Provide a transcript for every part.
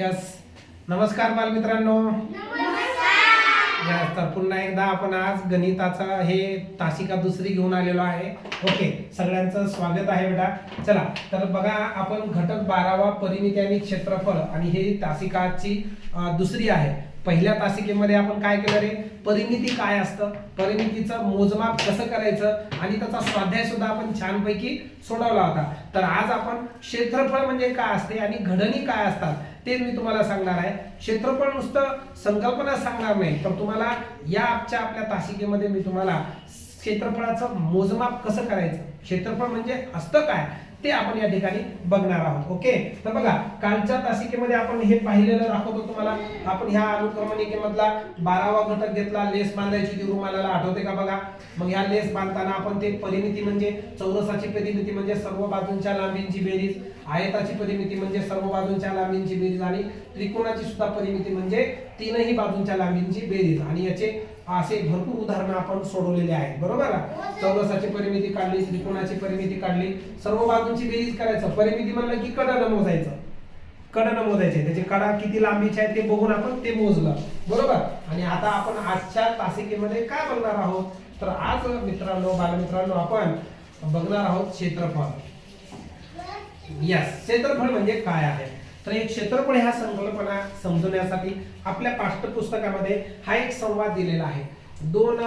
Yes नमस्कार बालमित्रांनो. Yes तर पुन्हा एकदा आपण आज गणिताचा हे तासिका दुसरी घेऊन आलेलो आहे. ओके सगळ्यांचं स्वागत आहे बेटा. चला तर बघा आपण घटक बारावा परिमिती आणि क्षेत्रफळ आणि हे तासिकाची दुसरी आहे. पहिल्या तासिकेमध्ये आपण काय केलं रे? परिमिती काय असतं? परिमितीचं मोजमाप कसं करायचं? आणि त्याचा स्वाध्याय सुद्धा आपण छानपैकी सोडवला होता. तर आज आपण क्षेत्रफळ म्हणजे काय असते आणि घडणी काय असतात ते मी तुम्हाला सांगणार आहे. क्षेत्रफळ नुसतं संकल्पना सांगणार नाही. तर तुम्हाला या आजच्या आपल्या तासिकेमध्ये मी तुम्हाला क्षेत्रफळाचं मोजमाप कसं करायचं? क्षेत्रफळ म्हणजे असतं काय? ते आपण या ठिकाणी बघणार आहोत ओके? तर बघा कालच्या तासिकेमध्ये आपण हे पाहिलेलं दाखवतो तुम्हाला. आपण ह्या अनुक्रमणिकेमधला बारावा घटक घेतला लेस बांधायची ती रुमालाला आठवते का बघा? मग ह्या लेस बांधताना आपण ते परिमिती म्हणजे चौरसाची परिमिती म्हणजे सर्व बाजूंच्या लांबींची बेरीज आयताची परिमिती म्हणजे सर्व बाजूंच्या लांबींची बेरीज आणि त्रिकोणाची सुद्धा परिमिती म्हणजे तीनही बाजूंच्या लांबींची बेरीज. आणि याचे असे भरपूर उदाहरणं आपण सोडवलेले आहेत बरोबर का? चौरसाची परिमिती काढली त्रिकोणाची परिमिती काढली सर्व बाजूंची बेरीज करायचं. परिमिती म्हणलं की कडनं मोजायचं. कडनं मोजायचे. त्याचे कडा किती लांबीचे आहेत ते बघून आपण ते मोजलं. बरोबर? आणि आता आपण आजच्या तासिकेमध्ये काय बघणार आहोत? तर आज मित्रांनो बालमित्रांनो आपण बघणार आहोत क्षेत्रफळ. यस क्षेत्रफळ म्हणजे काय आहे? तर एक क्षेत्रफळ ह्या संकल्पना समजवण्यासाठी आपल्या पाठ्यपुस्तकामध्ये हा एक संवाद दिलेला आहे. दोन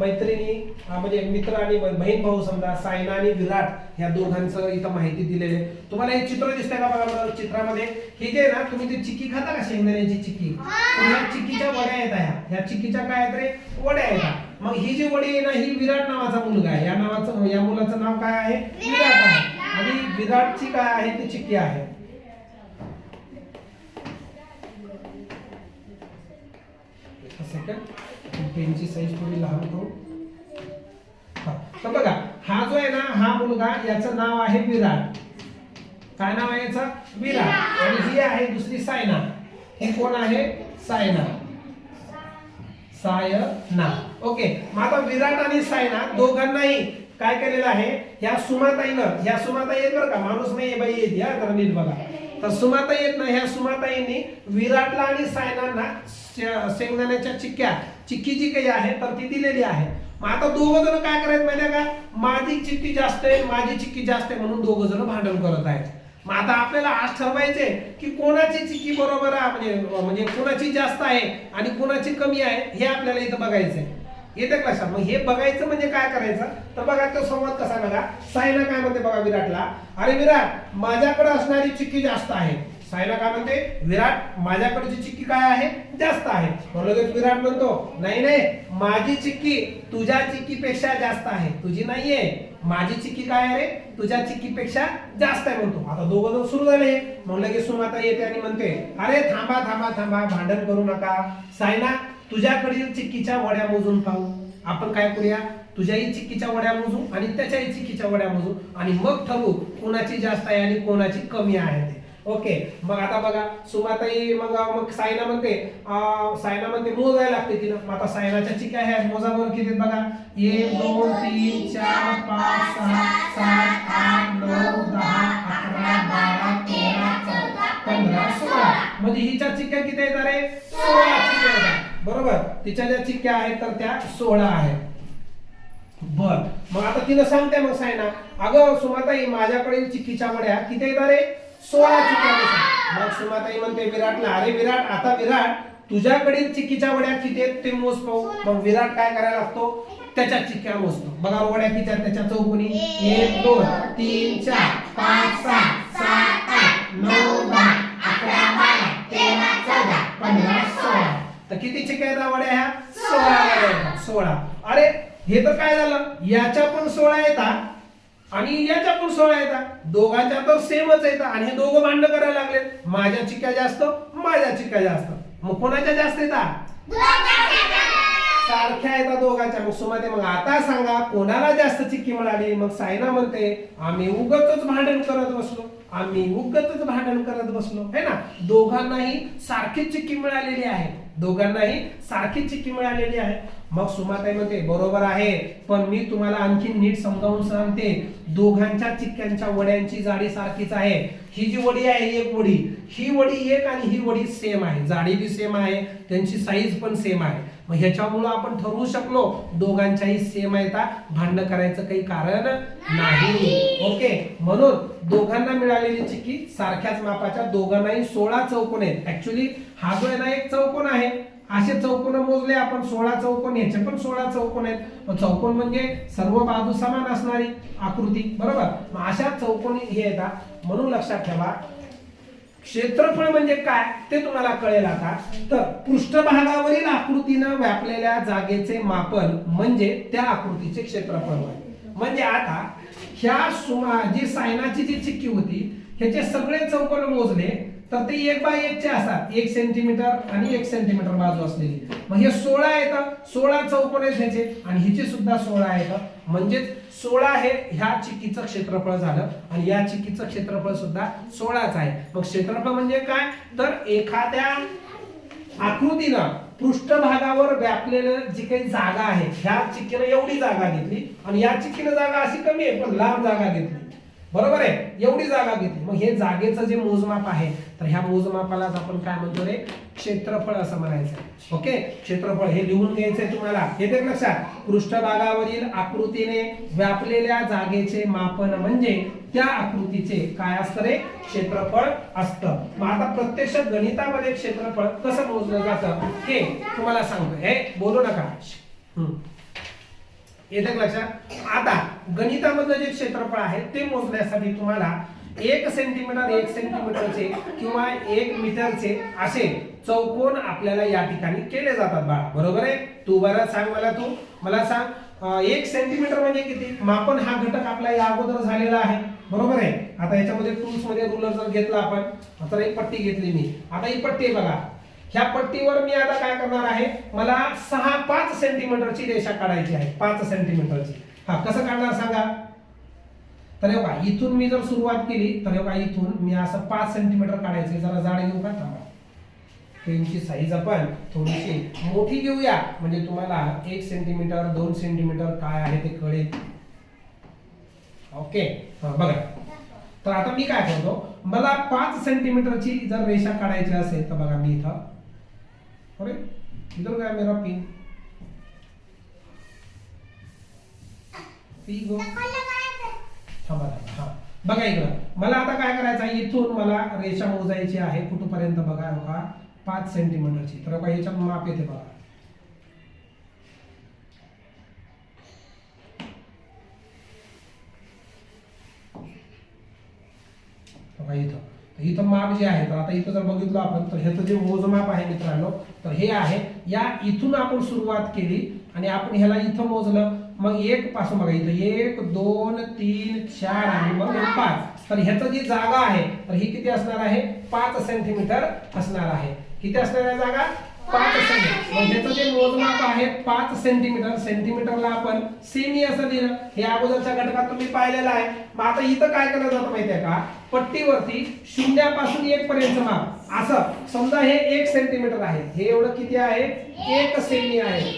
मैत्रिणी म्हणजे मित्र आणि बहीण भाऊ समजा सायना आणि विराट ह्या दोघांचं इथं माहिती दिलेली आहे. तुम्हाला हे चित्र दिसतंय का बघा चित्रामध्ये? हे जे आहे ना तुम्ही ती चिक्की खाता का शेंगदाण्याची चिक्की ह्या चिक्कीच्या वड्या आहेत. ह्या ह्या चिक्कीच्या काय आहेत रे? वड्या आहेत. मग ही जी वडी आहे ना ही विराट नावाचा मुलगा आहे. या नावाचं या मुलाचं नाव काय आहे? विराट आहे. आणि विराटची काय आहे? ती चिक्की आहे. सेकंड पेनची साईज थोडी लहान करू हा, तर बघा हा जो आहे ना हा मुलगा याचं नाव आहे विराट. काय नाव आहे याचं? विराट. आणि ही आहे दुसरी सायना. ही कोण आहे? सायना. सायना. ओके मग आता विराट आणि सायना दोघांनाही काय केलेलं आहे? या सुमाताईनं या सुमाताई आहेत बरं का माणूस नाही बाई येत या तर नीट बघा. तर सुमाता येत ना ह्या सुमाताईंनी विराटला आणि सायनांना शेंगदाण्याच्या चिक्क्या चिक्की जी काही आहे तर ती दिलेली आहे. मग आता दोघं जण काय करायचं माहिती आहे का? माझी चिक्की जास्त आहे माझी चिक्की जास्त आहे म्हणून दोघं जण भांडण करत आहेत. मग आता आपल्याला आज ठरवायचे की कोणाची चिक्की बरोबर आहे म्हणजे म्हणजे कोणाची जास्त आहे आणि कोणाची कमी आहे हे आपल्याला इथं बघायचंय. येते का लक्षात मग हे बघायचं म्हणजे काय करायचं? तर बघा तो संवाद कसा बघा सायना काय म्हणते बघा विराटला? अरे विराट माझ्याकडे असणारी चिक्की जास्त आहे. सायना काय म्हणते? विराट माझ्याकडची चिक्की काय आहे? जास्त आहे. मग लगेच विराट म्हणतो नाही नाही माझी चिक्की तुझ्या चिक्कीपेक्षा जास्त आहे. तुझी नाहीये. माझी चिक्की काय आहे तुझ्या चिक्कीपेक्षा जास्त आहे. म्हणतो. आता दोघं जण सुरू झाले. मग लगेच सुमाता येते आणि म्हणते अरे थांबा थांबा थांबा भांडण करू नका. सायना तुझ्याकडील चिक्कीच्या वड्या मोजून पाहू. आपण काय करूया? तुझ्याही चिक्कीच्या वड्या मोजू आणि त्याच्याही चिक्कीच्या वड्या मोजू आणि मग ठरवू कोणाची जास्त आहे आणि कोणाची कमी आहे ते. ओके मग आता बघा सुमाताई मग मग सायना म्हणते सायना म्हणते मोजायला लागते तिनं मग आता सायनाच्या चिक्क्या ह्या मोजा किती आहेत बघा. एक दोन तीन चार पाच सहा सात आठ नऊ दहा अकरा बारा तेरा चौदा पंधरा सोळा. म्हणजे हिच्या चिक्क्या किती येणार अरे? सोळा चिक्या बरोबर? तिच्या ज्या चिक्क्या आहेत तर त्या सोळा आहेत. बर. मग आता तिनं सांगते मग सायना. अगं सुमाताई माझ्याकडे चिक्कीच्या वड्या किती येतात रे सोळा चिक्क्या मग सुमाताई म्हणते विराटला अरे विराट आता विराट तुझ्याकडील चिक्कीच्या वड्या किती आहेत ते मोज पाहू मग विराट काय करायला लागतो? त्याच्या चिक्क्या मोजतो. बघा वड्या किती आहेत त्याच्या चौकोनी? एक दोन तीन चार पाच सहा सात आठ नऊ तर किती चिक्क्या वड्या ह्या? सोळा वड्या सोळा. अरे हे तर काय झालं? याच्या पण सोळा येतात आणि याच्या पण सोळा येतात दोघांच्या तर सेमच येतात आणि हे दोघं भांड करायला लागले. माझ्या चिक्क्या जास्त माझ्या चिक्क्या जास्त. मग कोणाच्या जास्त येतात सारख्या येतात दोघांच्या. मग सुमाते मग आता सांगा कोणाला जास्त चिक्की मिळाली मग सायना म्हणते आम्ही उगतच भांडण करत बसलो. आम्ही उगतच भांडण करत बसलो है ना? दोघांनाही सारखीच चिक्की मिळालेली आहे. दोघांनाही सारखीच चिक्की मिळालेली आहे. मग सुमाताई म्हणते बरोबर आहे पण मी तुम्हाला आणखी नीट समजावून सांगते. दोघांच्या चिक्क्यांच्या वड्यांची जाडी सारखीच आहे. ही जी वडी आहे एक वडी. ही वडी एक आणि ही वडी सेम आहे. जाडी बी सेम आहे त्यांची साईज पण सेम आहे. मग ह्याच्यामुळं आपण ठरवू शकलो दोघांच्याही सेम आहे भांडण करायचं काही कारण नाही. ओके? म्हणून दोघांना मिळालेली चिकी सारख्याच मापाच्या दोघांनाही सोळा चौकोन आहेत. ऍक्च्युली हा जो आहे ना एक चौकोन आहे. असे चौकोन मोजले आपण सोळा चौकोन याचे पण सोळा चौकोन आहेत. मग चौकोन म्हणजे सर्व बाजू समान असणारी आकृती बरोबर? मग अशा चौकोनी हे येतात म्हणून लक्षात ठेवा क्षेत्रफळ म्हणजे काय ते तुम्हाला कळेल आता. तर पृष्ठभागावरील आकृतीनं व्यापलेल्या जागेचे मापन म्हणजे त्या आकृतीचे क्षेत्रफळ होय. म्हणजे आता ह्या सुमा जी सायनाची जी चिक्की होती ह्याचे सगळे चौकोन मोजले तर ते एक बाय एकचे असतात. एक सेंटीमीटर आणि एक सेंटीमीटर बाजू असलेली. मग हे सोळा येतं सोळा चौकोन आहेत ह्याचे आणि हिचे सुद्धा सोळा येतं म्हणजेच सोळा हे ह्या चिक्कीचं क्षेत्रफळ झालं आणि या चिक्कीचं क्षेत्रफळ सुद्धा सोळाच आहे. मग क्षेत्रफळ म्हणजे काय? तर एखाद्या आकृतीनं पृष्ठभागावर व्यापलेलं जी काही जागा आहे ह्या चिक्कीनं एवढी जागा घेतली आणि या चिक्कीनं जागा अशी कमी आहे पण लांब जागा घेतली. बरोबर आहे? एवढी जागा घेतली. मग हे जागेचं जे मोजमाप आहे तर ह्या मोजमापालाच आपण काय म्हणतो रे? क्षेत्रफळ असं म्हणायचं. ओके? क्षेत्रफळ हे लिहून घ्यायचंय तुम्हाला. येते देख लक्षात. पृष्ठभागावरील आकृतीने व्यापलेल्या जागेचे मापन म्हणजे त्या आकृतीचे काय असतं रे? क्षेत्रफळ असतं. मग आता प्रत्यक्ष गणितामध्ये क्षेत्रफळ कसं मोजलं जातं? हे तुम्हाला सांगतो हे बोलू नका. हम्म. येतं लक्षात? आता गणितामधलं जे क्षेत्रफळ आहे ते मोजण्यासाठी तुम्हाला एक सेंटीमीटर एक सेंटीमीटरचे किंवा एक मीटरचे असे चौकोन आपल्याला या ठिकाणी केले जातात बाळा. बरोबर आहे? तू बरं सांग मला तू. मला सांग एक सेंटीमीटर म्हणजे किती? मापन हा घटक आपला या अगोदर झालेला आहे. बरोबर आहे? आता याच्यामध्ये टूल्समध्ये रुलर जर घेतला आपण तर एक पट्टी घेतली मी. आता ही पट्टी आहे बघा. ह्या पट्टीवर मी आता काय करणार आहे? मला सहा पाच सेंटीमीटरची रेषा काढायची आहे. पाच सेंटीमीटरची हा कसं काढणार सांगा? तर बघा इथून मी जर सुरुवात केली तर बघा इथून मी असं पाच सेंटीमीटर काढायचे जरा जाड घेऊ का? थांबा. पेनची साईज आपण थोडीशी मोठी घेऊया. म्हणजे तुम्हाला एक सेंटीमीटर दोन सेंटीमीटर काय आहे ते कळेल. ओके हा, बघा. तर आता मी काय करतो? मला पाच सेंटीमीटरची जर रेषा काढायची असेल तर बघा मी इथं अरे इधर गया मेरा पिन पी गो थांबा थांबा हा बघा इकडं. मला आता काय करायचं आहे? इथून मला रेषा मोजायची आहे. कुठपर्यंत बघा बघा पाच सेंटीमीटरची तर बघा याच्यात माप येते बघा. बघा इथं. इथं माप जे आहे तर आता इथं जर बघितलं आपण तर ह्याचं जे मोजमाप आहे मित्रांनो तर हे आहे या इथून आपण सुरुवात केली आणि आपण ह्याला इथं मोजलं. मग एक पासून बघा इथं एक दोन तीन चार आणि मग पाच. तर ह्याचं जी जागा आहे तर ही किती असणार आहे? पाच सेंटीमीटर असणार आहे. किती असणार आहे जागा? पाच सेंटीमीटर मग ह्याचं जे मोजमाप आहे पाच सेंटीमीटर सेंटीमीटरला आपण सेमी असं दिलं हे अगोदरच्या घटकात तुम्ही पाहिलेलं आहे. मग आता इथं काय केलं जातं माहितीये का? पट्टीवरती शून्यापासून एक पर्यंत माप. असं. समजा हे एक सेंटीमीटर आहे. हे एवढं किती आहे? एक सेमी आहे.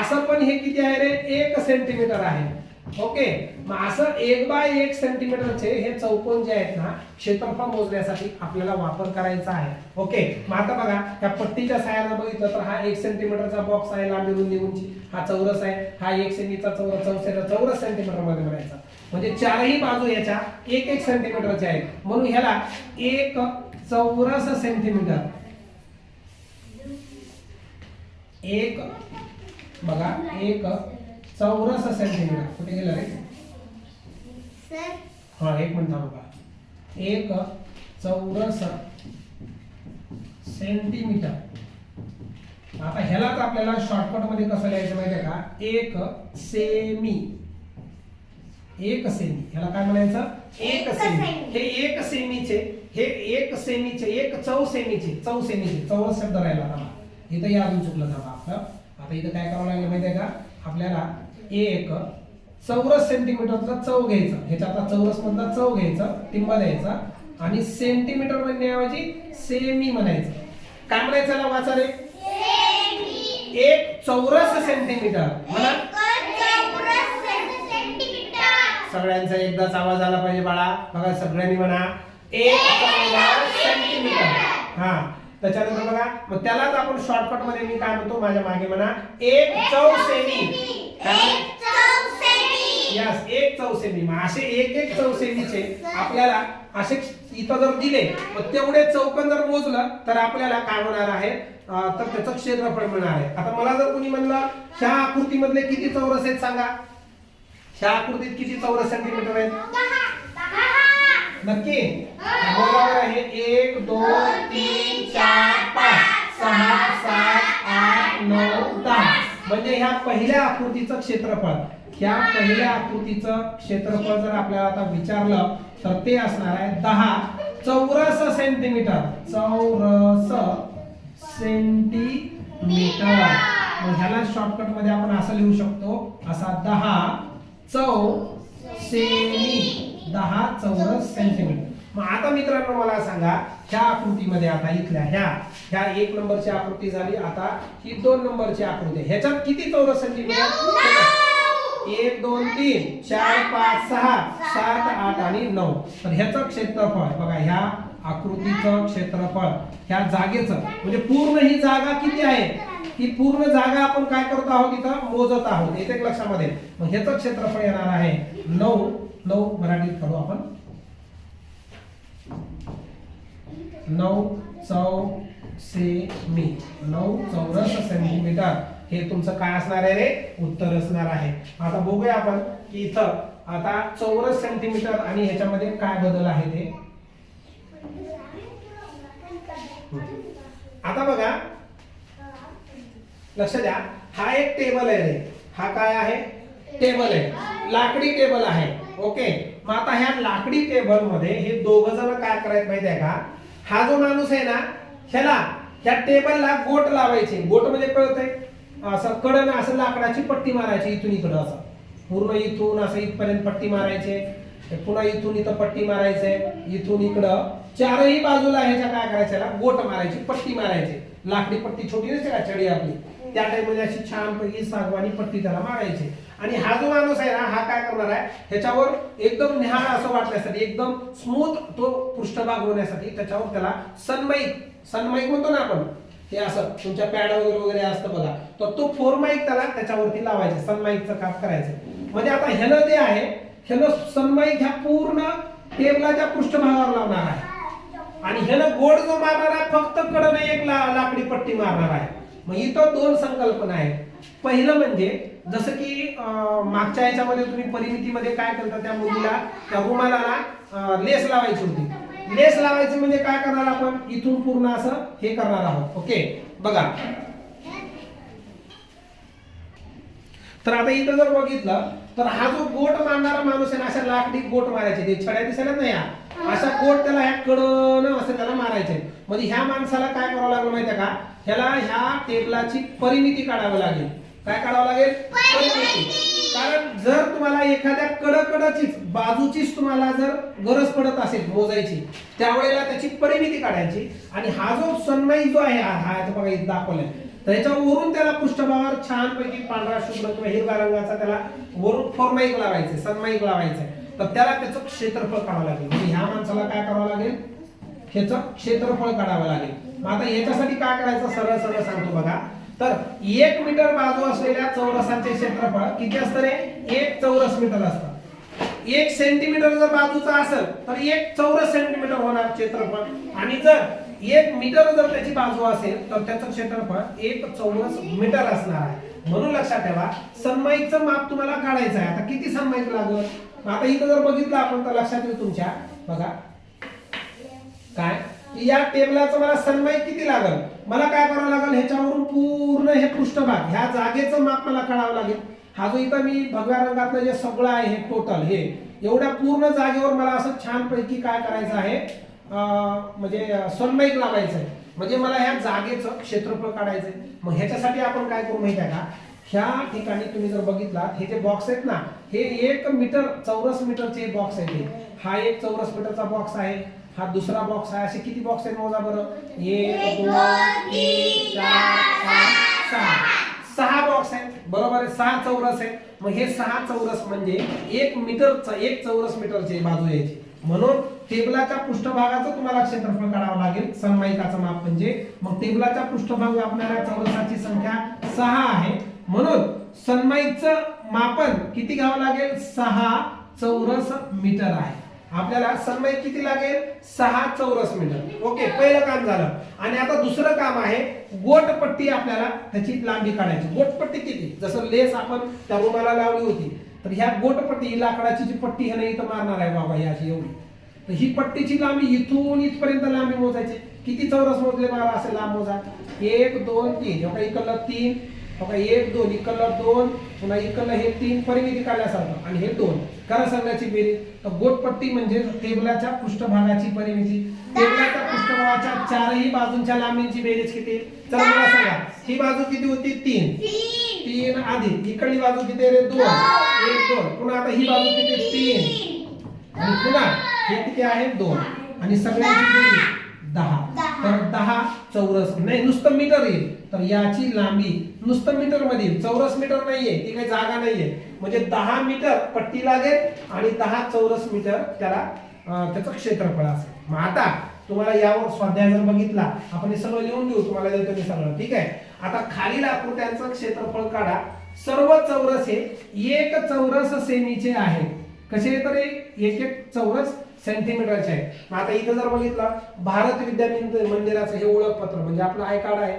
असं पण हे किती आहे रे? एक सेंटीमीटर आहे. ओके. मग असं एक बाय एक सेंटीमीटरचे हे चौकोन जे आहेत ना क्षेत्रफळ मोजण्यासाठी आपल्याला वापर करायचा आहे. ओके. मग आता बघा त्या पट्टीच्या साह्यानं बघितलं तर हा एक सेंटीमीटरचा बॉक्स आहे लांबी रुंदी उंची. हा चौरस आहे. हा एक सेंटीचा चौरस चौसेचा चौरस सेंटीमीटरमध्ये म्हणायचा म्हणजे चारही बाजू याच्या एक एक सेंटीमीटरच्या आहेत. म्हणून ह्याला एक चौरस सेंटीमीटर एक बघा एक चौरस सेंटीमीटर कुठे गेलं रे? हा एक मिनिट थांबा एक चौरस सेंटीमीटर. आता ह्यालाच आपल्याला शॉर्टकटमध्ये कसं लिहायचं माहितीये का? एक सेमी एक सेमी ह्याला काय म्हणायचं? एक सेमी हे एक सेमीचे हे एक सेमीचे एक चौ सेमीचे चौ सेमीचे चौरस शब्द राहिला. थांबा. इथं या अजून चुकलं थांबा आपलं. आता इथं काय करावं लागलं माहितीये का? आपल्याला एक चौरस सेंटीमीटरचा चौ घ्यायचा. ह्याच्यातला चौरस मधला चौ घ्यायचा टिंबा द्यायचा आणि सेंटीमीटर म्हणण्याऐवजी सेमी म्हणायचं. काय म्हणायचं वाचा रे एक चौरस सेंटीमीटर म्हणा. एक चौरस सेंटीमीटर सगळ्यांचा एकदाच आवाज आला पाहिजे बाळा. बघा सगळ्यांनी म्हणा. एक चौरस सेंटीमीटर हा. त्याच्यानंतर बघा. मग त्यालाच आपण शॉर्टकटमध्ये मी काय म्हणतो? माझ्या मागे म्हणा. एक? एक चौसेमी यस एक चौसेमी असे एक एक चौसेमीचे आपल्याला असे इथं जर दिले मग तेवढे चौकन जर मोजलं तर आपल्याला काय होणार आहे? तर त्याचं क्षेत्रफळ मिळणार आहे. आता मला जर कोणी म्हणलं ह्या आकृतीमधले किती चौरस आहेत सांगा. ह्या आकृतीत किती चौरस सेंटीमीटर आहेत? नक्की? बोलावर आहे एक दोन तीन म्हणजे ह्या पहिल्या आकृतीचं क्षेत्रफळ. ह्या पहिल्या आकृतीचं क्षेत्रफळ जर आपल्याला आता विचारलं तर ते असणार आहे दहा. चौरस सेंटीमीटर. चौरस सेंटीमीटर. ह्याला शॉर्टकटमध्ये आपण असं लिहू शकतो असा दहा चौ सेमी. दहा चौरस सेंटीमीटर. मग आता मित्रांनो मला सांगा ह्या आकृतीमध्ये आता इथल्या ह्या ह्या एक नंबरची आकृती झाली आता ही दोन नंबरची आकृती. ह्याच्यात किती चौरस सेंटीमीटर एक दोन तीन चार पाच सहा सात आठ आणि नऊ. तर ह्याचं क्षेत्रफळ बघा ह्या आकृतीचं क्षेत्रफळ ह्या जागेचं म्हणजे पूर्ण ही जागा किती आहे? ही पूर्ण जागा आपण काय करत आहोत इथं? मोजत आहोत. येते लक्षामध्ये. मग ह्याचं क्षेत्रफळ येणार आहे नऊ. नऊ मराठीत करू आपण. नऊ चौ सेमी नऊ चौरस सेंटीमीटर. हे तुमचं काय असणार आहे रे? उत्तर असणार आहे. आता बघूया आपण की इथं आता चौरस सेंटीमीटर आणि ह्याच्यामध्ये काय बदल आहे ते? आता बघा. लक्ष द्या. हा एक टेबल आहे रे. हा काय आहे? टेबल आहे. लाकडी टेबल आहे. ओके. मग आता ह्या लाकडी टेबलमध्ये हे दोघ जण काय करायचं माहिती आहे का? हा जो माणूस आहे ना ह्याला ह्या टेबलला गोट लावायचे. गोट म्हणजे कळतंय? असं कडन असं लाकडाची पट्टी मारायची इथून इकडं असं. पूर्ण इथून असं इथपर्यंत पट्टी मारायचे. पुन्हा इथून इथं पट्टी मारायचे. इथून इकडं. चारही बाजूला ह्याच्या काय करायच्या गोट मारायची पट्टी मारायची. लाकडी पट्टी छोटी नसते का? चडी आपली. त्या टाईपमध्ये अशी छानपैकी सागवानी पट्टी त्याला मारायची. आणि हा जो माणूस आहे ना हा काय करणार आहे? ह्याच्यावर एकदम निहाळ असं वाटण्यासाठी एकदम स्मूथ तो पृष्ठभाग होण्यासाठी त्याच्यावर त्याला सनमाईक सनमाईक म्हणतो ना आपण हे असं तुमच्या पॅड वगैरे वगैरे असतं बघा. तर तो फोर माईक त्याला त्याच्यावरती लावायचं सनमाईकचं काम करायचं. म्हणजे आता ह्यानं जे आहे ह्यानं सनमाईक ह्या पूर्ण टेबलाच्या पृष्ठभागावर लावणार आहे. आणि ह्यानं गोड जो मारणार आहे फक्त कडनं एक ला, लाकडी पट्टी मारणार आहे. मग इथं दोन संकल्पना आहेत. पहिलं म्हणजे जसं की मागच्या याच्यामध्ये तुम्ही परिमितीमध्ये काय करता त्या मुलीला त्या रुमालाला लेस लावायची होती. लेस लावायची म्हणजे काय करणार आपण? इथून पूर्ण असं हे करणार आहोत. ओके? बघा. तर आता इथं जर बघितलं तर हा जो गोट मारणारा माणूस आहे ना अशा लाकडी गोट मारायचे. ते छड्या दिसायला नाही या अशा गोट त्याला ह्या कडनं असं त्याला मारायचे. म्हणजे ह्या माणसाला काय करावं लागलं माहितीये का? ह्याला ह्या टेबलाची परिमिती काढावी लागेल. काय काढावं लागेल? परिमिती कारण जर तुम्हाला एखाद्या कडकडचीच बाजूचीच तुम्हाला जर गरज पडत असेल मोजायची त्यावेळेला त्याची परिमिती काढायची. आणि हा जो सन्माई जो आहे हा बघा इथं दाखवलाय. तर ह्याच्यावरून त्याला पृष्ठभागावर छानपैकी पांढरा शुभ्र किंवा हिरव्या रंगाचा त्याला वरून फॉर्माईक लावायचे सनमाईक लावायचे. तर त्याला त्याचं क्षेत्रफळ काढावं लागेल. म्हणजे ह्या माणसाला काय करावं लागेल? ह्याचं क्षेत्रफळ काढावं लागेल. मग आता याच्यासाठी काय करायचं? सरळ सरळ सांगतो बघा. तर एक मीटर बाजू असलेल्या चौरसाचे क्षेत्रफळ किती असतं रे? एक चौरस मीटर असतं. एक सेंटीमीटर जर बाजूचा असेल तर एक चौरस सेंटीमीटर होणार क्षेत्रफळ. आणि जर एक मीटर जर त्याची बाजू असेल तर त्याचं क्षेत्रफळ एक चौरस मीटर असणार आहे. म्हणून लक्षात ठेवा सन्माईकचं माप तुम्हाला काढायचं आहे. आता किती सन्माईक लागल? आता इथं जर बघितलं आपण तर लक्षात येईल तुमच्या. बघा. काय? की या टेबलाचं मला सन्माईक किती लागल? मला काय करावं लागेल? ह्याच्यावरून पूर्ण हे पृष्ठभाग ह्या जागेचं माप मला काढावं लागेल. हा जो इथं मी भगव्या रंगातलं जे सगळं आहे हे टोटल हे एवढ्या पूर्ण जागेवर मला असं छानपैकी काय करायचं आहे? म्हणजे सन्माईक लावायचं आहे. म्हणजे मला ह्या जागेचं क्षेत्रफळ काढायचं आहे. मग ह्याच्यासाठी आपण काय करू माहिती आहे का? ह्या ठिकाणी तुम्ही जर बघितला हे जे बॉक्स आहेत ना हे एक मीटर चौरस मीटरचे बॉक्स आहेत हा. एक चौरस मीटरचा बॉक्स आहे. हा दुसरा बॉक्स आहे. असे किती बॉक्स आहेत मोजा बरं? एक दोन तीन चार पाच सहा. सहा. बॉक्स आहेत. बरोबर आहे? सहा चौरस आहे मग हे सहा चौरस म्हणजे एक मीटरचा एक चौरस मीटरची बाजू यायची. म्हणून टेबलाच्या पृष्ठभागाचं तुम्हाला क्षेत्रफळ काढावं लागेल. सन्मायिकाचं माप म्हणजे मग टेबलाच्या पृष्ठभाग व्यापणाऱ्या चौरसाची संख्या सहा आहे. म्हणून सन्माईकचं मापन किती घ्यावं लागेल? सहा चौरस मीटर आहे. आपल्याला सन्माईक किती लागेल? सहा चौरस मीटर. ओके पहिलं काम झालं. आणि आता दुसरं काम आहे गोटपट्टी आपल्याला त्याची लांबी काढायची. गोटपट्टी किती? जसं लेस आपण त्या रुमाला लावली होती. तर ह्या गोटपट्टी लाकडाची जी पट्टी आहे ना इथं मारणार आहे बाबा ही अशी एवढी. तर ही पट्टीची लांबी इथून इथपर्यंत लांबी मोजायची. किती चौरस मोजले बाबा असे लांब मोजा. एक दोन तीन. एवढा इकडलं तीन. बघा एक दोन इकडलं दोन पुन्हा इकडलं हे तीन परिमिती काढल्यासारखं. आणि हे दोन करा सांगायची बेरीज तर गोटपट्टी म्हणजे टेबलाच्या पृष्ठभागाची परिमिती. टेबलाच्या पृष्ठभागाच्या चारही बाजूंच्या लांबींची बेरीज किती? चला मला सांगा. ही बाजू किती होती? तीन तीन. तीन आधी. इकडली बाजू किती रे? दोन. एक दोन. पुन्हा आता ही बाजू किती? तीन. आणि पुन्हा हे किती आहे? दोन. आणि सगळ्यांची बेरीज. दहा. तर दहा चौरस नाही नुसतं मीटर येईल. तर याची लांबी नुसतं मीटरमध्ये चौरस मीटर नाहीये. ती काही जागा नाहीये. म्हणजे दहा मीटर पट्टी लागेल आणि दहा चौरस मीटर त्याला त्याचं क्षेत्रफळ असेल. मग आता तुम्हाला यावर स्वाध्याय जर बघितला आपण हे सगळं लिहून देऊ तुम्हाला देतो मी सगळं. ठीक आहे? आता खालील आकृत्यांचं क्षेत्रफळ काढा. सर्व चौरस हे एक चौरस सेमीचे आहे कसे तर? एक एक चौरस सेंटीमीटरचे आहे मग आता इथं जर बघितलं भारत विद्यापीठ मंदिराचं हे ओळखपत्र म्हणजे आपलं आय कार्ड आहे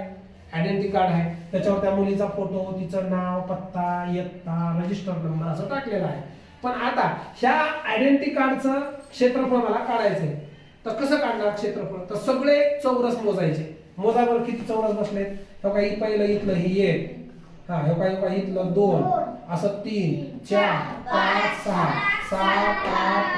आयडेंटिटी कार्ड आहे त्याच्यावर त्या मुलीचा फोटो तिचं नाव पत्ता इयत्ता रजिस्टर नंबर असं टाकलेलं आहे. पण आता ह्या आयडेंटिटी कार्डचं क्षेत्रफळ मला काढायचंय. तर कसं काढणार क्षेत्रफळ? तर सगळे चौरस मोजायचे. मोजावर किती चौरस बसलेत? हो काही पहिलं इथलं ही एक. हा हे काही काही इथलं दोन. असं तीन चार पाच सहा. सात आठ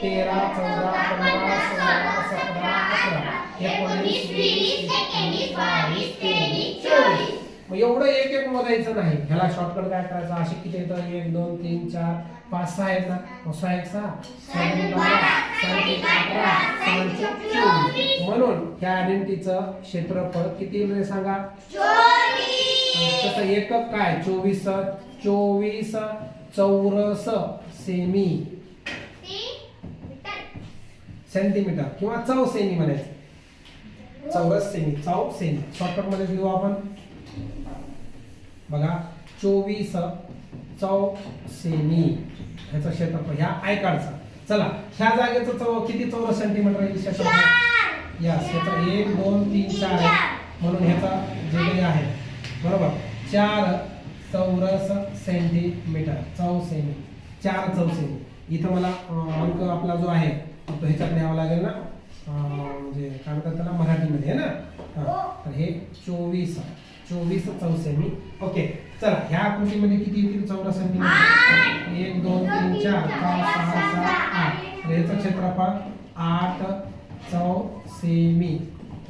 तेरा चौदा पंधरा सोळा सतरा अठरा एकोणीस वीस एकवीस बावीस तेवीस चोवीस. मग एवढं एक एक मोजायचं नाही. ह्याला शॉर्टकट काय करायचं? असे किती येतं? एक दोन तीन चार पाच सहा आहेत ना? सहा एक सहा. बारा चोवीस. म्हणून ह्या आयडेंटिटीचं क्षेत्रफळ किती येईल सांगा? त्याचं एकक काय? चोवीस चोवीस चौरस सेमी. सेंटीमीटर किंवा चौ सेमी म्हणायचं चौरस सेमी चौ सेमी. शॉर्टकटमध्ये लिहू आपण. बघा चोवीस चौ सेमी. ह्याचं क्षेत्रफळ ह्या आय चला ह्या जागेचं चौ किती चौरस सेंटीमीटर येईल क्षेत्रफळ? यस ह्याचा एक दोन तीन चार आहे. म्हणून ह्याचा जे काही आहे. बरोबर? चार चौरस सेंटीमीटर चौ सेमी. चार चौ सेमी. इथं मला अंक आपला जो आहे तो ह्याच्यात लिहावा लागेल ना? म्हणजे काय म्हणतात त्याला मराठीमध्ये आहे ना? हा. तर हे चोवीस चोवीस चौ सेमी ओके. चला ह्या आकृतीमध्ये किती येतील? चौदा सेंटीमीटर. एक दोन तीन चार पाच सहा सात आठ. तर याचं क्षेत्रफळ आठ चौ सेमी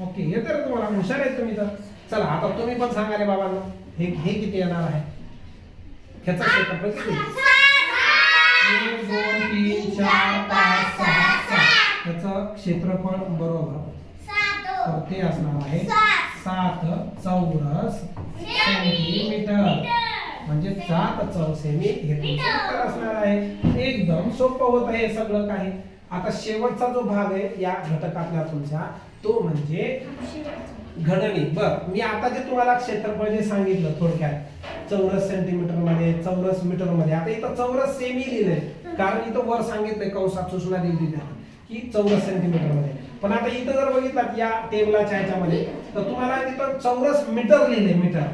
ओके येतं रे तुम्हाला. हुशार आहे तुम्ही तर. चला आता तुम्ही पण सांगा रे बाबांना. हे हे किती येणार आहे? ह्याचं क्षेत्रफळ किती? एक दोन तीन चार पाच सहा. सात ह्याचं क्षेत्रफळ बरोबर तर ते असणार आहे? सात. चौरस सेंटीमीटर. म्हणजे सात चौ सेमी हे तुमचं असणार आहे. एकदम सोपं होत आहे सगळं काही. आता शेवटचा जो भाग आहे या घटकातला तुमच्या तो म्हणजे घडणी बर मी आता जे तुम्हाला क्षेत्रफळ जे सांगितलं थोडक्यात चौरस सेंटीमीटरमध्ये चौरस मीटरमध्ये आता इथं चौरस सेमी लिहिलंय. कारण इथं वर सांगितलंय कंसात सूचना दिली की चौरस सेंटीमीटरमध्ये. पण आता इथं जर बघितलात या टेबलाच्या ह्याच्यामध्ये तर तुम्हाला तिथं चौरस मीटर लिहिले मीटर.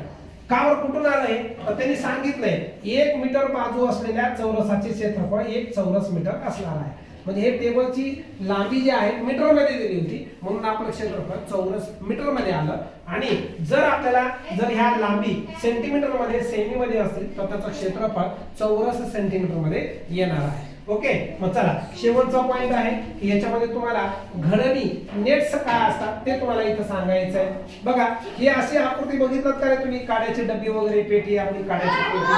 कावर कुठून आलंय तर त्यांनी सांगितलंय एक मीटर बाजू असलेल्या चौरसाचे क्षेत्रफळ एक चौरस मीटर असणार आहे. म्हणजे हे टेबलची लांबी जी आहे मीटरमध्ये दिली होती. म्हणून आपलं क्षेत्रफळ चौरस मीटरमध्ये आलं. आणि जर आपल्याला जर ह्या लांबी सेंटीमीटरमध्ये सेमी मध्ये असतील तर त्याचं क्षेत्रफळ चौरस सेंटीमीटरमध्ये येणार आहे. ओके मग चला. शेवटचा पॉइंट आहे की याच्यामध्ये तुम्हाला घडणी नेट्स काय असतात ते तुम्हाला इथं सांगायचं आहे. बघा ही अशी आकृती बघितलात का रे तुम्ही? काड्याची डब्बी वगैरे पेटी आपली काड्याची पेटी.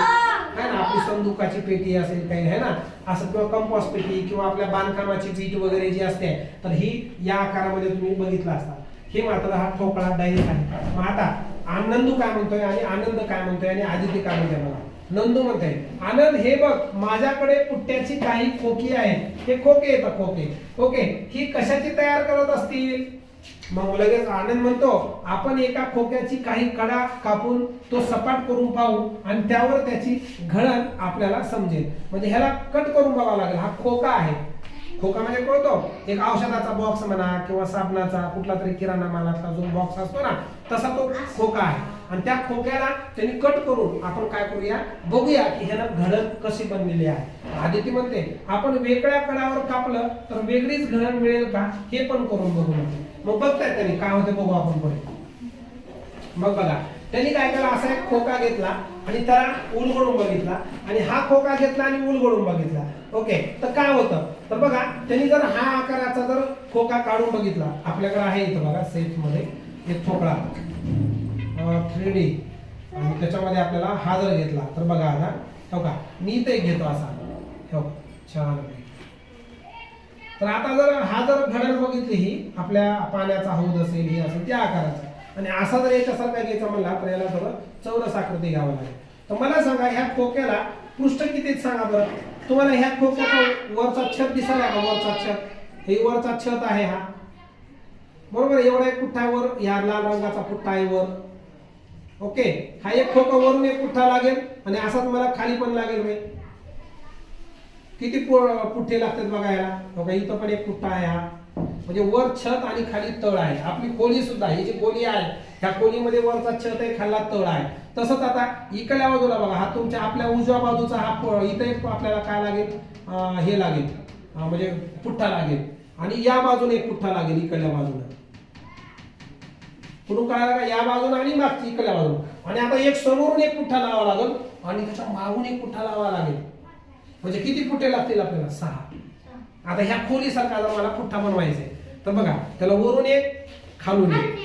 है. ना? आपली संदुकाची पेटी असेल काही है ना? असं किंवा कंपॉस पेटी किंवा आपल्या बांधकामाची बीट वगैरे जी असते तर ही या आकारामध्ये तुम्ही बघितलं असता. हे मात्र हा ठोकळा डायरेक्ट आहे मग आता आनंदू काय म्हणतोय आणि आनंद काय म्हणतोय आणि आदिती काय म्हणतोय बघा नंदू म्हणते आनंद हे बघ माझ्याकडे पुट्ट्याची काही खोकी आहेत. हे खोके येतात खोके. ओके ही कशाची तयार करत असतील? मग लगेच आनंद म्हणतो आपण एका खोक्याची काही कडा कापून तो सपाट करून पाहू आणि त्यावर त्याची घळण आपल्याला समजेल. म्हणजे ह्याला कट करून बघावा लागेल हा खोका आहे. खोका म्हणजे कळतो एक औषधाचा बॉक्स म्हणा किंवा साबणाचा कुठला तरी किराणा मालाचा जो बॉक्स असतो ना तसा तो खोका आहे. आणि त्या खोक्याला त्यांनी कट करून आपण काय करूया? बघूया की ह्याला घडण कशी बनलेली आहे. आदिती म्हणते आपण वेगळ्या कडावर कापलं तर वेगळीच घडण मिळेल का? हे पण करून बघू म्हणते. मग बघताय त्यांनी काय होते बघू आपण पुढे. मग बघा त्यांनी काय केलं? असा एक खोका घेतला आणि त्याला उलगडून बघितला आणि हा खोका घेतला आणि उलगडून बघितला. ओके तर काय होतं? तर बघा त्यांनी जर हा आकाराचा जर खोका काढून बघितला आपल्याकडे आहे इथं बघा सेफमध्ये एक ठोकळा. थ्री डी आणि त्याच्यामध्ये आपल्याला हा जर घेतला. तर बघा आता हो का? मी ते एक घेतो असा. हो छान. तर आता जर हा जर घडण बघितली ही आपल्या पाण्याचा हौद असेल हे असेल त्या आकाराचा. आणि असा जर याच्यासारखा घ्यायचा म्हणला तर याला थोडं चौरस आकृती घ्यावं लागेल. तर मला सांगा ह्या खोक्याला पृष्ठ कितीच सांगा बरं? तुम्हाला ह्या खोक्याचा वरचा छत दिसायला का? वरचा छत. हे वरचा छत आहे हा. बरोबर? एवढा एक पुठ्ठा वर या लाल रंगाचा पुठ्ठा आहे वर. ओके हा एक खोका वरून एक पुठ्ठा लागेल आणि असाच मला खाली पण लागेल मी किती पुठ्ठे लागतात बघा याला. बघा इथं पण एक पुठ्ठा आहे हा. म्हणजे वर छत आणि खाली तळ आहे. आपली खोली सुद्धा ही जी खोली आहे ह्या खोलीमध्ये वरचा छत आहे खाल्ला तळ आहे. तसंच आता इकडल्या बाजूला बघा हा तुमच्या आपल्या उजव्या बाजूचा हा इथं एक आपल्याला काय लागेल? हे लागेल. म्हणजे पुठ्ठा लागेल. आणि या बाजूने एक पुठ्ठा लागेल इकडल्या बाजूला. कुठून काढायला का या बाजूला आणि मागची इकडल्या बाजूला आणि आता एक समोरून एक पुठ्ठा लावा लागेल आणि त्याच्या मागून एक पुठ्ठा लावा लागेल. म्हणजे किती पुठे लागतील आपल्याला? सहा. आता ह्या खोलीसारखा सरकारला मला पुठ्ठा बनवायचा आहे तर बघा त्याला वरून एक खालून एक.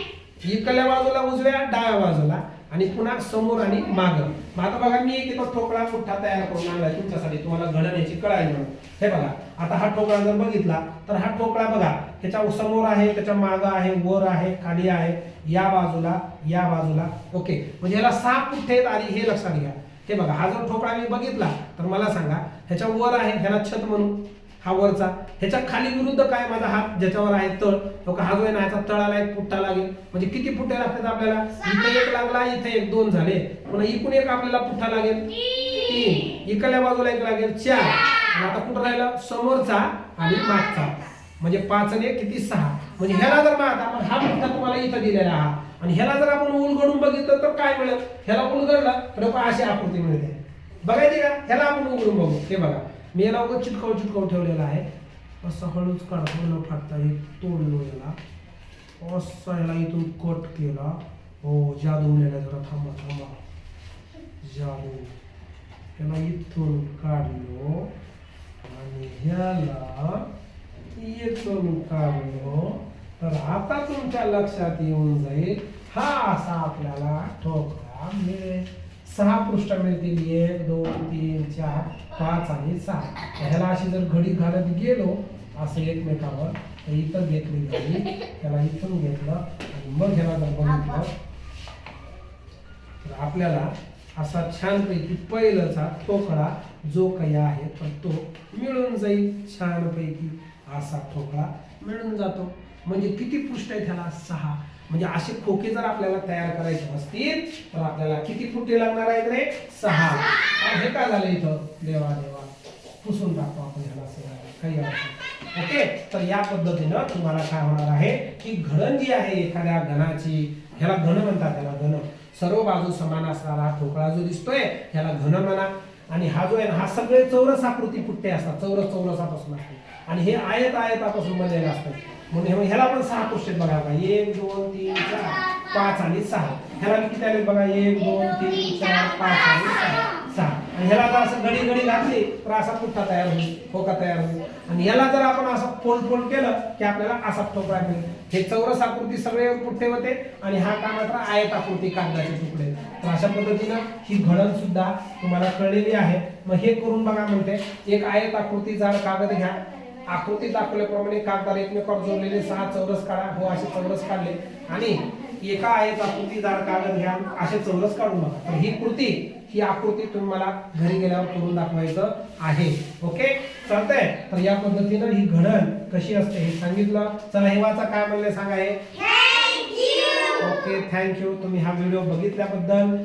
इकडल्या बाजूला उजव्या डाव्या बाजूला आणि पुन्हा समोर आणि माग. मागं बघा मी एक इथं ठोकळा पुठ्ठा तयार करून आणला तुमच्यासाठी. तुम्हाला घडण्याची कळाय म्हणून. हे बघा आता हा ठोकळा जर बघितला तर हा ठोकळा बघा त्याच्यासमोर आहे त्याच्या माग आहे वर आहे खाली आहे या बाजूला या बाजूला. ओके म्हणजे याला सहा पुठ्ठे आहेत आणि हे लक्षात घ्या. हे बघा हा जर ठोकळा मी बघितला तर मला सांगा ह्याच्या वर आहे ह्याला छत म्हणून. हा वरचा. ह्याच्या खाली विरुद्ध काय माझा हात ज्याच्यावर आहे तळ? तो का हा जो आहे ना ह्याचा तळाला एक पुट्टा लागेल. म्हणजे किती पुट्टे लागतात आपल्याला? इथे एक लागला इथे एक दोन झाले. पुन्हा इकून एक आपल्याला पुठ्ठा लागेल. तीन. इकडल्या बाजूला एक लागेल चार. आता कुठं राहिला? समोरचा आणि मागचा. म्हणजे पाच आणि एक किती? सहा. म्हणजे ह्याला जर माग आपण हा पुठ्ठा तुम्हाला इथं दिलेला हा. आणि ह्याला जर आपण उलगडून बघितलं तर काय मिळेल? ह्याला उलगडला तर अशी आकृती मिळते. बघायची का? ह्याला आपण उघडून बघू. हे बघा. मी याला उगाच चिटकाव चिटकाव ठेवलेला आहे. असं हळूच काढतो न फाटता हे तोडलो याला. असं याला इथून कट केला. हो, जादू उलेला जरा, थांबा थांबा. जादू. याला इथून काढलो. आणि ह्याला इथून काढलो. तर आता तुमच्या लक्षात येऊन जाईल, हा असा आपल्याला ठोकळा मिळेल. सहा पृष्ठ मिळतील एक दोन तीन चार पाच आणि सहा. ह्याला अशी जर घडी घालत गेलो असं एकमेकावर तर इथं घेतली घडी त्याला इथून घेतलं आणि मग ह्याला जर बघितलं तर आपल्याला असा छानपैकी पहिलंचा ठोकळा जो काही आहे तर तो मिळून जाईल. छानपैकी असा ठोकळा मिळून जातो. म्हणजे किती पृष्ठ आहे त्याला सहा. म्हणजे असे खोके जर आपल्याला तयार करायचे असतील तर आपल्याला किती फुटे लागणार आहेत रे सहा. हे काय झालं इथं? देवा देवा. पुसून टाकतो आपण ह्याला काही ओके? तर या पद्धतीनं तुम्हाला काय होणार आहे की घडण जी आहे एखाद्या घनाची ह्याला घन म्हणतात त्याला घन. सर्व बाजू समान असणारा हा ठोकळा जो दिसतोय ह्याला घन म्हणा. आणि हा जो आहे ना हा सगळे चौरस आकृती पुट्टे असतात. चौरस चौरसापासून असते. आणि हे आयत आयतापासून बनलेले असतात म्हणून हे- ह्याला पण सहा क्वेश्चन बघा बघा एक दोन तीन चार पाच आणि सहा. ह्याला मी किती आले बघा? एक दोन तीन चार पाच आणि सहा. सहा. आणि ह्याला जर असं घडी घडी घातली तर असा पुठ्ठा तयार होईल? खोका तयार होईल. आणि ह्याला जर आपण असं फोल्ड फोल्ड केलं की आपल्याला असा ठोकळा मिळेल. हे चौरस आकृती सगळे पुठ्ठे होते? आणि हा का मात्र आयत आकृती कागदाचे तुकडे. तर अशा पद्धतीनं ही घडण सुद्धा तुम्हाला कळलेली आहे. मग हे करून बघा म्हणते. एक आयत आकृती जाड कागद घ्या आकृती दाखवल्याप्रमाणे कागदार एकमेकावर जोडलेले सहा चौरस काढा. हो असे चौरस काढले. आणि एका आहेत आकृती जाड कागद घ्या असे चौरस काढून बघा. तर ही कृती ही आकृती तुम्ही मला घरी गेल्यावर करून दाखवायचं आहे. ओके? चालतंय? तर या पद्धतीनं ही घडण कशी असते हे सांगितलं. चला हे वाचा काय म्हणले सांगा हे. ओके थँक्यू तुम्ही हा व्हिडिओ बघितल्याबद्दल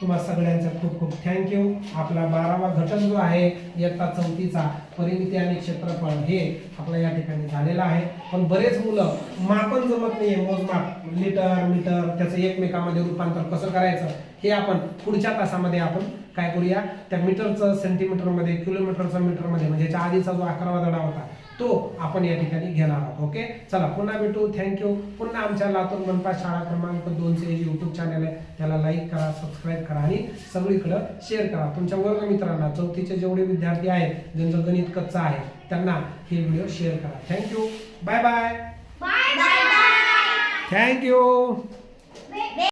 तुम्हा सगळ्यांचा खूप खूप थँक्यू आपला बारावा घटक जो आहे इयत्ता चौथीचा परिमिती आणि क्षेत्रफळ हे आपला या ठिकाणी झालेला आहे. पण बरेच मुलं मापन जमत नाहीये. मोजमाप लिटर मीटर त्याचं एकमेकामध्ये रूपांतर कसं करायचं हे आपण पुढच्या तासामध्ये आपण काय करूया? त्या मीटरचं सेंटीमीटरमध्ये किलोमीटरचं मीटरमध्ये म्हणजे याच्या आधीचा जो अकरावा धडा होता तो आपण या ठिकाणी घेणार आहोत. ओके चला पुन्हा भेटू. थँक्यू पुन्हा आमच्या लातूर मनपा शाळा क्रमांक दोनचे हे युट्यूब चॅनल आहे. त्याला लाईक करा सबस्क्राईब करा आणि सगळीकडं शेअर करा. तुमच्या वर्ग मित्रांना चौथीचे जेवढे विद्यार्थी आहेत ज्यांचं गणित कच्चं आहे त्यांना हे व्हिडिओ शेअर करा. Thank you bye bye. Thank you